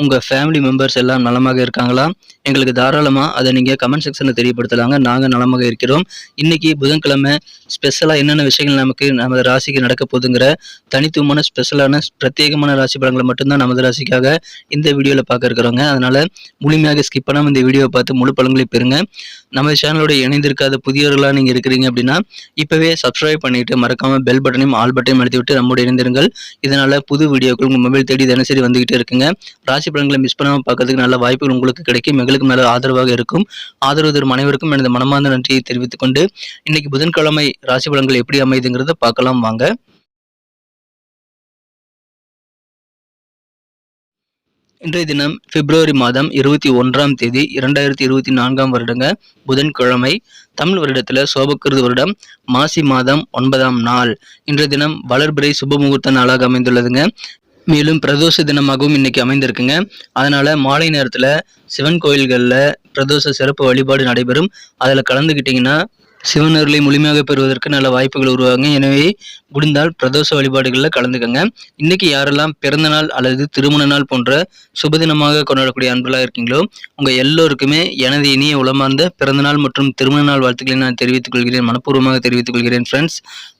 உங்கள் family members எல்லாம் நலமாக இருக்காங்களா? எங்களுக்கு தாராளமாக அதை நீங்கள் கமெண்ட் செக்ஷனில் தெரியப்படுத்தலாங்க. நாங்கள் நலமாக இருக்கிறோம். இன்னைக்கு புதன்கிழமை ஸ்பெஷலாக என்னென்ன விஷயங்கள் நமக்கு நமது ராசிக்கு நடக்க போதுங்கிற தனித்துவமான ஸ்பெஷலான பிரத்யேகமான ராசி படங்களை மட்டும்தான் நமது ராசிக்காக இந்த வீடியோவில் பார்க்க இருக்கிறோங்க. அதனால் முழுமையாக ஸ்கிப் பண்ணாமல் இந்த வீடியோவை பார்த்து முழு பலன்களை பெறுங்க. நமது சேனலோட இணைந்திருக்காத புதியவர்களாக நீங்கள் இருக்கிறீங்க அப்படின்னா இப்போவே சப்ஸ்கிரைப் பண்ணிட்டு மறக்காமல் பெல் பட்டனையும் ஆல் பட்டனையும் அழுத்தி விட்டு நம்மோடு இணைந்திருங்கள். இதனால் புது வீடியோக்கள் உங்கள் மொபைல் தேடி தினசரி வந்துக்கிட்டே இருக்குங்க. ராசி பலன்களை மிஸ் பண்ணாமல் பார்க்கறதுக்கு நல்ல வாய்ப்புகள் உங்களுக்கு கிடைக்கும். எங்களுக்கு நல்ல ஆதரவாக இருக்கும். ஆதரவு தரும் அனைவருக்கும் எனது மனமார்ந்த நன்றியை தெரிவித்துக் கொண்டு இன்னைக்கு புதன்கிழமை ராசி பலன்கள் எப்படி அமைதுங்கிறத பார்க்கலாம் வாங்க. இன்றைய தினம் பிப்ரவரி மாதம் இருபத்தி ஒன்றாம் தேதி இரண்டாயிரத்தி இருபத்தி நான்காம் வருடங்க புதன்கிழமை தமிழ் வருடத்தில் சோபக்கிருது வருடம் மாசி மாதம் ஒன்பதாம் நாள். இன்றைய தினம் வளர்பிறை சுப முகூர்த்த நாளாக அமைந்துள்ளதுங்க. மேலும் பிரதோஷ தினமாகவும் இன்னைக்கு அமைந்திருக்குங்க. அதனால மாலை நேரத்தில் சிவன் கோயில்களில் பிரதோஷ சிறப்பு வழிபாடு நடைபெறும். அதில் கலந்துக்கிட்டிங்கன்னா சிவன் அருளை முழுமையாக பெறுவதற்கு நல்ல வாய்ப்புகள் உருவாங்க எனவே முடிந்தால் பிரதோஷ வழிபாடுகளில் கலந்துக்கங்க. இன்னைக்கு யாரெல்லாம் பிறந்த நாள் அல்லது திருமண நாள் போன்ற சுபதினமாக கொண்டாடக்கூடிய அன்பர்களாக இருக்கீங்களோ உங்கள் எல்லோருக்குமே எனது இனிய உளமார்ந்த பிறந்த நாள் மற்றும் திருமண நாள் வாழ்த்துக்களை நான் தெரிவித்துக் கொள்கிறேன். மனப்பூர்வமாக தெரிவித்துக் கொள்கிறேன் friends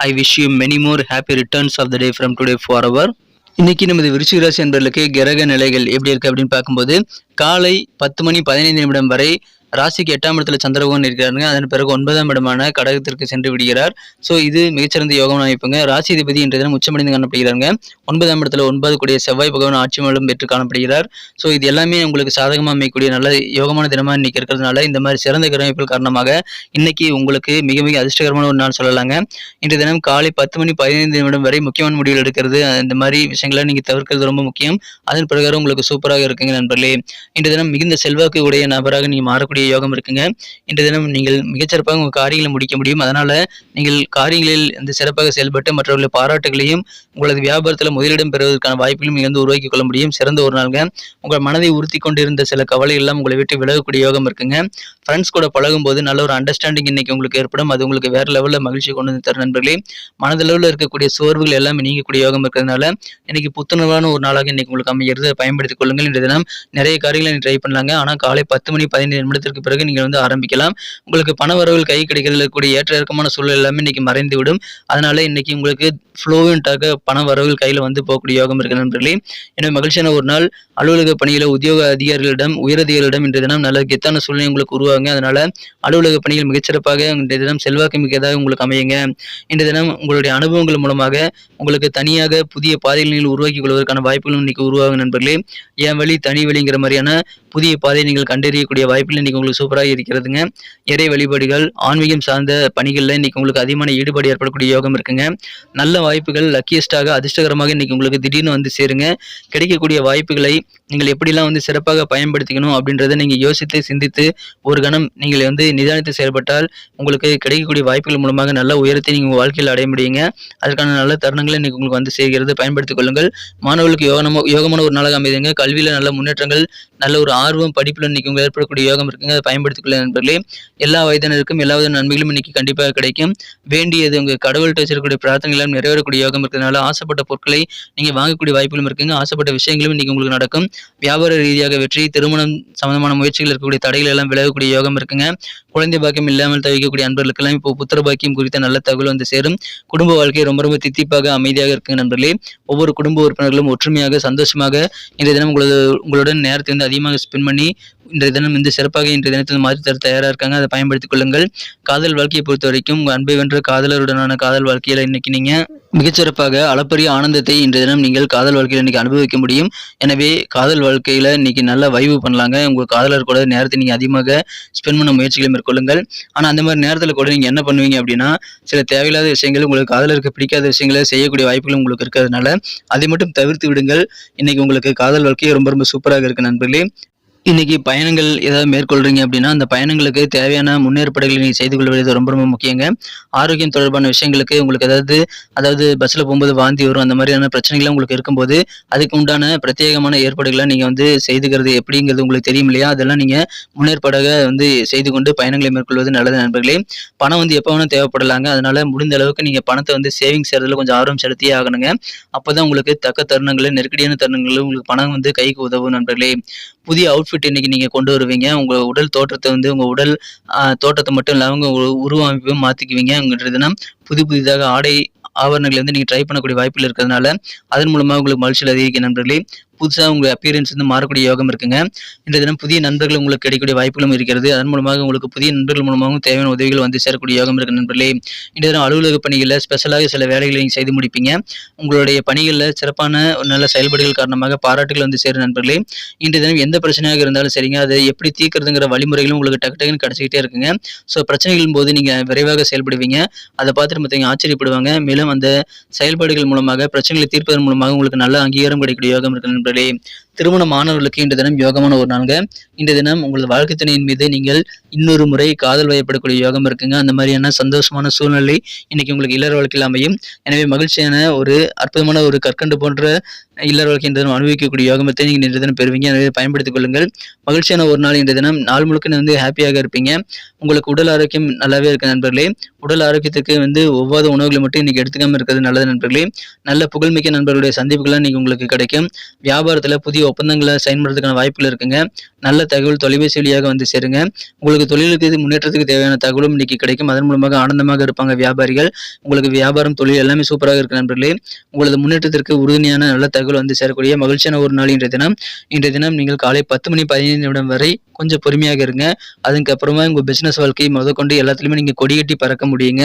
I wish you many more happy returns of the day from today for அவர் இன்னைக்கு நமது விருச்சிகராசி என்பர்களுக்கு கிரக நிலைகள் எப்படி இருக்கு அப்படின்னு பார்க்கும்போது காலை பத்து மணி பதினைந்து நிமிடம் வரை ராசிக்கு எட்டாம் இடத்துல சந்திரபகவான் இருக்கிறாருங்க. அதன் பிறகு ஒன்பதாம் இடமான கடகத்திற்கு சென்று விடுகிறார். ஸோ இது மிகச்சிறந்த யோகம் அமைப்புங்க ராசி அதிபதி தினம் உச்சமடைந்து காணப்படுகிறாங்க ஒன்பதாம் இடத்துல ஒன்பது கூடிய செவ்வாய் பகவான் ஆட்சி மூலம் பெற்று காணப்படுகிறார். ஸோ இது எல்லாமே உங்களுக்கு சாதகமாக அமைக்கக்கூடிய நல்ல யோகமான தினமாக இன்னைக்கு இருக்கிறதுனால இந்த மாதிரி சிறந்த கிரமைப்புகள் காரணமாக இன்னைக்கு உங்களுக்கு மிக மிக அதிர்ஷ்டகரமான ஒரு நாள் சொல்லலாங்க. இன்றைய தினம் காலை பத்து மணி பதினைந்து நிமிடம் வரை முக்கியமான முடிவுகள் எடுக்கிறது. இந்த மாதிரி விஷயங்களை நீங்கள் தவிர்க்கிறது ரொம்ப முக்கியம். அதன் பிரகாரம் உங்களுக்கு சூப்பராக இருக்குங்க நண்பர்களே. இன்றைய தினம் மிகுந்த செல்வாக்கு உடைய நபராக நீங்கள் மாறக்கூடிய யோகம் இருக்குங்க. இன்றைய தினம் நீங்கள் மிகச்சிறப்பாக உங்கள் காரியங்களை முடிக்க முடியும். அதனால நீங்கள் காரியங்களில் இந்த சிறப்பாக செயல்பட்டு மற்றவர்களுடைய பாராட்டுகளையும் உங்களது வியாபாரத்தில் முதலிடம் பெறுவதற்கான வாய்ப்புகளும் நீங்கள் வந்து உருவாக்கி கொள்ள முடியும். சிறந்த ஒரு நாளுங்க. உங்கள் மனதை உறுத்தி கொண்டிருந்த சில கவலை எல்லாம் உங்களை விட்டு விலகக்கூடிய யோகம் இருக்குங்க. ஃப்ரெண்ட்ஸ் கூட பழகும் போது நல்ல ஒரு அண்டர்ஸ்டாண்டிங் இன்னைக்கு உங்களுக்கு ஏற்படும். அது உங்களுக்கு வேற லெவலில் மகிழ்ச்சி கொண்டு வந்து தரும் நண்பர்களே. மனதளவில் இருக்கக்கூடிய சோர்வுகள் எல்லாமே நீங்கக்கூடிய யோகம் இருக்கிறதுனால இன்னைக்கு புத்துணர்வான ஒரு நாளாக இன்னைக்கு உங்களுக்கு அமைகிறது. பயன்படுத்திக் கொள்ளுங்கள். இன்றைய தினம் நிறைய காரியங்களை ட்ரை பண்ணலாங்க. ஆனால் காலை பத்து மணி பதினைந்து நிமிடத்திற்கு பிறகு நீங்கள் வந்து ஆரம்பிக்கலாம். உங்களுக்கு பண வரவுகள் கை கிடைக்கிறதுல இருக்கக்கூடிய ஏற்ற இறக்கமான சூழல் எல்லாமே இன்னைக்கு மறைந்து விடும் அதனால இன்னைக்கு உங்களுக்கு ஃப்ளோவெண்ட்டாக பண வரவுகள் கையில் வந்து போகக்கூடிய யோகம் இருக்கு நண்பர்களே. எனவே மகிழ்ச்சியான ஒரு நாள். அலுவலக பணியில் உத்தியோக அதிகாரிகளிடம் உயரதிகாரிகளிடம் இன்றைய தினம் நல்ல கெத்தான சூழ்நிலை உங்களுக்கு உருவாங்க அதனால அலுவலக பணிகள் மிகச்சிறப்பாக இன்றைய தினம் செல்வாக்கு மிக்கதாக உங்களுக்கு அமையுங்க. இன்றைய தினம் உங்களுடைய அனுபவங்கள் மூலமாக உங்களுக்கு தனியாக புதிய பாதைகளில் நீங்கள் கொள்வதற்கான வாய்ப்புகளும் இன்னைக்கு உருவாகும் நண்பர்களே. என் வழி தனி வழிங்கிற மாதிரியான புதிய பாதையை நீங்கள் கண்டறியக்கூடிய வாய்ப்பில் இன்னைக்கு உங்களுக்கு சூப்பராக இருக்கிறதுங்க. இறை வழிபாடுகள் ஆன்மீகம் சார்ந்த பணிகளில் இன்றைக்கி உங்களுக்கு அதிகமான ஈடுபாடு ஏற்படக்கூடிய யோகம் இருக்குங்க. நல்ல வாய்ப்புகள் லக்கியஸ்டாக அதிர்ஷ்டகரமாக இன்றைக்கி உங்களுக்கு திடீர்னு வந்து சேருங்க. கிடைக்கக்கூடிய வாய்ப்புகளை நீங்கள் எப்படிலாம் வந்து சிறப்பாக பயன்படுத்திக்கணும் அப்படின்றத நீங்கள் யோசித்து சிந்தித்து ஒரு கணம் நீங்கள் வந்து நிதானித்து செயல்பட்டால் உங்களுக்கு கிடைக்கக்கூடிய வாய்ப்புகள் மூலமாக நல்ல உயரத்தை நீங்கள் உங்கள் வாழ்க்கையில் அடைய முடியுங்க. அதற்கான நல்ல தருணங்களை இன்னைக்கு உங்களுக்கு வந்து சேர்கிறது. பயன்படுத்திக் கொள்ளுங்கள். மாணவர்களுக்கு யோகமோ யோகமான ஒரு நாளாக அமைதுங்க. கல்வியில் நல்ல முன்னேற்றங்கள் நல்ல ஒரு ஆர்வம் படிப்பில் இன்னைக்கு உங்களுக்கு ஏற்படக்கூடிய யோகம் இருக்குங்க அதை பயன்படுத்திக்கொள்ள நண்பர்களே. எல்லா வயதினருக்கும் எல்லா வித நன்மைகளும் இன்னைக்கு கண்டிப்பாக கிடைக்கும். வேண்டியது உங்கள் கடவுள்கிட்ட வச்சிருக்கக்கூடிய பிரார்த்தனை எல்லாம் நிறைவேறக்கூடிய யோகம் இருக்கிறதுனால ஆசைப்பட்ட பொருட்களை நீங்கள் வாங்கக்கூடிய வாய்ப்புகளும் இருக்குங்க. ஆசைப்பட்ட விஷயங்களும் இன்னைக்கு உங்களுக்கு நடக்கும். வியாபார ரீதியாக வெற்றி திருமணம் சம்பந்தமான முயற்சிகள் இருக்கக்கூடிய தடைகள் எல்லாம் விலகக்கூடிய யோகம் இருக்குங்க. குழந்தை பாக்கியம் இல்லாமல் தவிக்கக்கூடிய அன்பர்களுக்கெல்லாம் இப்போ புத்திர பாக்கியம் குறித்த நல்ல தகவல் வந்து சேரும். குடும்ப வாழ்க்கை ரொம்ப ரொம்ப தித்திப்பாக அமைதியாக இருக்குங்க நண்பர்களே. ஒவ்வொரு குடும்ப உறுப்பினர்களும் ஒற்றுமையாக சந்தோஷமாக இன்றைய தினம் உங்களது உங்களுடன் நேரத்தை வந்து அதிகமாக ஸ்பெண்ட் பண்ணி இன்றைய தினம் வந்து சிறப்பாக இன்றைய தினத்தில் மாற்றி தர தயாராக இருக்காங்க. அதை பயன்படுத்திக் கொள்ளுங்கள். காதல் வாழ்க்கையை பொறுத்த வரைக்கும் உங்கள் அன்பை வென்ற காதலருடனான காதல் வாழ்க்கையில் இன்னைக்கு நீங்கள் மிகச்சிறப்பாக அளப்பரிய ஆனந்தத்தை இன்றைய தினம் நீங்கள் காதல் வாழ்க்கையில் இன்னைக்கு அனுபவிக்க முடியும். எனவே காதல் வாழ்க்கையில் இன்னைக்கு நல்ல வைவு பண்ணலாங்க. உங்கள் காதலர் கூட நேரத்தை நீங்கள் அதிகமாக ஸ்பெண்ட் பண்ண முயற்சிகளை மேற்கொள்ளுங்கள். ஆனால் அந்த மாதிரி நேரத்தில் கூட நீங்கள் என்ன பண்ணுவீங்க அப்படின்னா சில தேவையில்லாத விஷயங்கள் உங்களுக்கு காதலருக்கு பிடிக்காத விஷயங்களை செய்யக்கூடிய வாய்ப்புகள் உங்களுக்கு இருக்கிறதுனால அதை மட்டும் தவிர்த்து விடுங்கள். இன்னைக்கு உங்களுக்கு காதல் வாழ்க்கையே ரொம்ப ரொம்ப சூப்பராக இருக்கு நண்பர்களே. இன்னைக்கு பயணங்கள் ஏதாவது மேற்கொள்றீங்க அப்படின்னா அந்த பயணங்களுக்கு தேவையான முன்னேற்பாடுகளை நீங்கள் செய்து கொள்வது ரொம்ப ரொம்ப முக்கியங்க. ஆரோக்கியம் தொடர்பான விஷயங்களுக்கு உங்களுக்கு ஏதாவது அதாவது பஸ்ஸில் போகும்போது வாந்தி வரும் அந்த மாதிரியான பிரச்சனைகள் உங்களுக்கு இருக்கும்போது அதுக்கு உண்டான பிரத்யேகமான ஏற்பாடுகளை நீங்கள் வந்து செய்துக்கிறது எப்படிங்கிறது உங்களுக்கு தெரியும் இல்லையா? அதெல்லாம் நீங்கள் முன்னேற்பாடாக வந்து செய்து கொண்டு பயணங்களை மேற்கொள்வது நல்லது நண்பர்களே. பணம் வந்து எப்போ வேணும் தேவைப்படலாங்க. அதனால முடிந்த அளவுக்கு நீங்கள் பணத்தை வந்து சேவிங்ஸ் செய்யறதுல கொஞ்சம் ஆர்வம் செலுத்தியே ஆகணுங்க. அப்போ தான் உங்களுக்கு தக்க தருணங்கள் நெருக்கடியான தருணங்கள் உங்களுக்கு பணம் வந்து கைக்கு உதவும் நண்பர்களே. புதிய அவுட் அவுட்ஃபிட் இன்னைக்கு நீங்கள் கொண்டு வருவீங்க. உங்கள் உடல் தோற்றத்தை வந்து உங்கள் உடல் தோற்றத்தை மட்டும் இல்லாமல் உங்கள் உருவமைப்பையும் மாற்றிக்குவீங்கன்றதுனா புது புதிதாக ஆடை ஆவரணங்களை வந்து நீங்கள் ட்ரை பண்ணக்கூடிய வாய்ப்பில் இருக்கிறதுனால அதன் மூலமாக உங்களுக்கு மகிழ்ச்சியில் அதிகரிக்க நண்பர்களே. புதுசாக உங்கள் அப்பியரன்ஸ் வந்து மாறக்கூடிய யோகம் இருக்குங்க. இந்த தினம் புதிய நண்பர்கள் உங்களுக்கு கிடைக்கக்கூடிய வாய்ப்புகளும் இருக்கிறது. அதன் மூலமாக உங்களுக்கு புதிய நண்பர்கள் மூலமாகவும் தேவையான உதவிகள் வந்து சேரக்கூடிய யோகம் இருக்கு நண்பர்களே. இந்த தினம் அலுவலக பணிகளில் ஸ்பெஷலாக சில வேலைகளை நீங்கள் செய்து முடிப்பீங்க. உங்களுடைய பணிகளில் சிறப்பான நல்ல செயல்பாடுகள் காரணமாக பாராட்டுகள் வந்து சேரும் நண்பர்களே. இன்றைய தினம் எந்த பிரச்சனையாக இருந்தாலும் சரிங்க. அதை எப்படி தீர்க்கறதுங்கிற வழிமுறைகளும் உங்களுக்கு டக்கு டக்குன்னு கிடச்சிக்கிட்டே இருக்குங்க. ஸோ பிரச்சனைகளின் போது நீங்கள் விரைவாக செயல்படுவீங்க. அதை பார்த்துட்டு மற்றவங்க ஆச்சரியப்படுவாங்க. மேலும் அந்த செயல்பாடுகள் மூலமாக பிரச்சனைகளை தீர்ப்பதன் மூலமாக உங்களுக்கு நல்ல அங்கீகாரம் கிடைக்கக்கூடிய யோகம் இருக்கு நண்பர்களே திருமண மாணவர்களுக்கு இன்று தினம் யோகமான ஒரு நாளுங்க. இன்று தினம் உங்களது வாழ்க்கை துணையின் மீது நீங்கள் இன்னொரு முறை காதல் வயப்படக்கூடிய யோகம் இருக்குங்க. அந்த மாதிரியான சந்தோஷமான சூழ்நிலை இன்னைக்கு உங்களுக்கு இல்லற வாழ்க்கையில் அமையும். எனவே மகிழ்ச்சியான ஒரு அற்புதமான ஒரு கற்கண்டு போன்ற இல்லற வாழ்க்கை இன்று தினம் அனுபவிக்கக்கூடிய யோகத்தை நீங்கள் இன்று தினம் பெறுவீங்க. எனவே பயன்படுத்திக் கொள்ளுங்கள். மகிழ்ச்சியான ஒரு நாள் இன்று தினம் நாள் முழுக்க வந்து ஹாப்பியாக இருப்பீங்க. உங்களுக்கு உடல் ஆரோக்கியம் நல்லாவே இருக்கு நண்பர்களே. உடல் ஆரோக்கியத்துக்கு வந்து ஒவ்வொரு உணவுகளை மட்டும் இன்னைக்கு எடுத்துக்காம இருக்கிறது நல்லது நண்பர்களே. நல்ல புகழ்மிக்க நண்பர்களுடைய சந்திப்புகள்லாம் இன்னைக்கு உங்களுக்கு கிடைக்கும். வியாபாரத்தில் புதிய ஒப்பந்தங்களை சைன் பண்ணுறதுக்கான வாய்ப்புகள் இருக்குங்க. நல்ல தகவல் தொலைபேசி வழியாக வந்து சேருங்க. உங்களுக்கு தொழிலுக்கு முன்னேற்றத்துக்கு தேவையான தகவலும் இன்னைக்கு கிடைக்கும். அதன் மூலமாக ஆனந்தமாக இருப்பாங்க வியாபாரிகள். உங்களுக்கு வியாபாரம் தொழில் எல்லாமே சூப்பராக இருக்கு நண்பர்களே. உங்களது முன்னேற்றத்திற்கு உறுதுணையான நல்ல தகவல் வந்து சேரக்கூடிய மகிழ்ச்சியான ஒரு நாள் இன்றைய தினம். இன்றைய தினம் நீங்கள் காலை பத்து மணி பதினைந்து நிமிடம் வரை கொஞ்சம் பொறுமையாக இருங்க. அதுக்கப்புறமா உங்கள் பிஸ்னஸ் வாழ்க்கையை முதற்கொண்டு எல்லாத்துலேயுமே நீங்கள் கொடிகட்டி பறக்க முடியுங்க.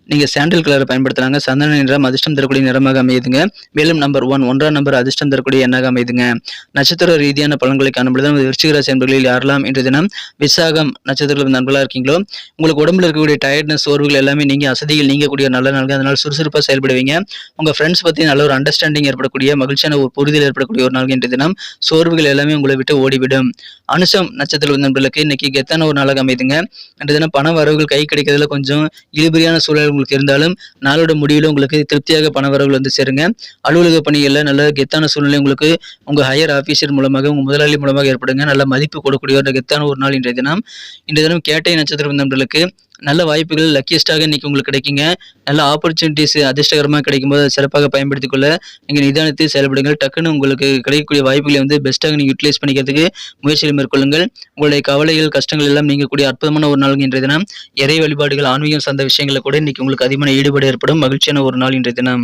நீங்கள் சாண்டில் கலரை பயன்படுத்துறாங்க. சந்தன நிறம் அதிர்ஷ்டம் தரக்கூடிய நிறமாக அமையுதுங்க. மேலும் நம்பர் ஒன் ஒன்றாம் நம்பர் அதிர்ஷ்டம் தரக்கூடிய எண்ணாக அமையுதுங்க. நட்சத்திர ரீதியான பலன்களை காணும்பொழுது நமது விருச்சிகராசி என்பர்களில் யாரெல்லாம் இன்று தினம் விசாகம் நட்சத்திரத்தில் நண்பர்களாக இருக்கீங்களோ உங்களுக்கு உடம்புல இருக்கக்கூடிய டயர்ட்னஸ் சோர்வுகள் எல்லாமே நீங்கள் அசதிகள் நீங்கக்கூடிய நல்ல நாள்கள். அதனால் சுறுசுறுப்பாக செயல்படுவீங்க. உங்கள் ஃப்ரெண்ட்ஸ் பற்றி நல்ல ஒரு அண்டர்ஸ்டாண்டிங் ஏற்படக்கூடிய மகிழ்ச்சியான ஒரு புரிதல் ஏற்படக்கூடிய ஒரு நாள் இன்று தினம். சோர்வுகள் எல்லாமே உங்களை விட்டு ஓடிவிடும். அனுஷம் நட்சத்திர நண்பர்களுக்கு இன்னைக்கு கெத்தான ஒரு நாளாக அமைதுங்க இன்று தினம் பண வரவுகள் கை கிடைக்கிறதுல கொஞ்சம் இழுபறியான சூழல் உங்களுக்கு இருந்தாலும் நாளோட முடிவில் உங்களுக்கு திருப்தியாக பணவரவு வந்து சேருங்க. அலுவலக பணிகளில் நல்ல கெத்தான சூழ்நிலை உங்களுக்கு உங்கள் ஹையர் ஆஃபீஸர் மூலமாக உங்கள் முதலாளி மூலமாக ஏற்படுங்க. நல்ல மதிப்பு கொடுக்கக்கூடிய ஒரு கெத்தான ஒரு நாள் இன்றைய தினம். இன்றைய தினம் கேட்டை நட்சத்திரம் நண்பர்களுக்கு நல்ல வாய்ப்புகள் லக்கியஸ்டாக இன்னைக்கு உங்களுக்கு கிடைக்குங்க. நல்ல ஆப்பர்ச்சுனிட்டிஸ் அதிர்ஷ்டகரமாக கிடைக்கும்போது சிறப்பாக பயன்படுத்திக் கொள்ள நீங்கள் நிதானத்தை செயல்படுங்கள். டக்குன்னு உங்களுக்கு கிடைக்கக்கூடிய வாய்ப்புகளை வந்து பெஸ்ட்டாக நீங்கள் யூட்டிலைஸ் பண்ணிக்கிறதுக்கு முயற்சியில் மேற்கொள்ளுங்கள். உங்களுடைய கவலைகள் கஷ்டங்கள் எல்லாம் நீங்கக்கூடிய அற்புதமான ஒரு நாள் இன்றைய தினம். இறை வழிபாடுகள் ஆன்மீகம் சார்ந்த விஷயங்களை கூட இன்னைக்கு உங்களுக்கு அதிகமான ஈடுபாடு ஏற்படும். மகிழ்ச்சியான ஒரு நாள் இன்றைய தினம்.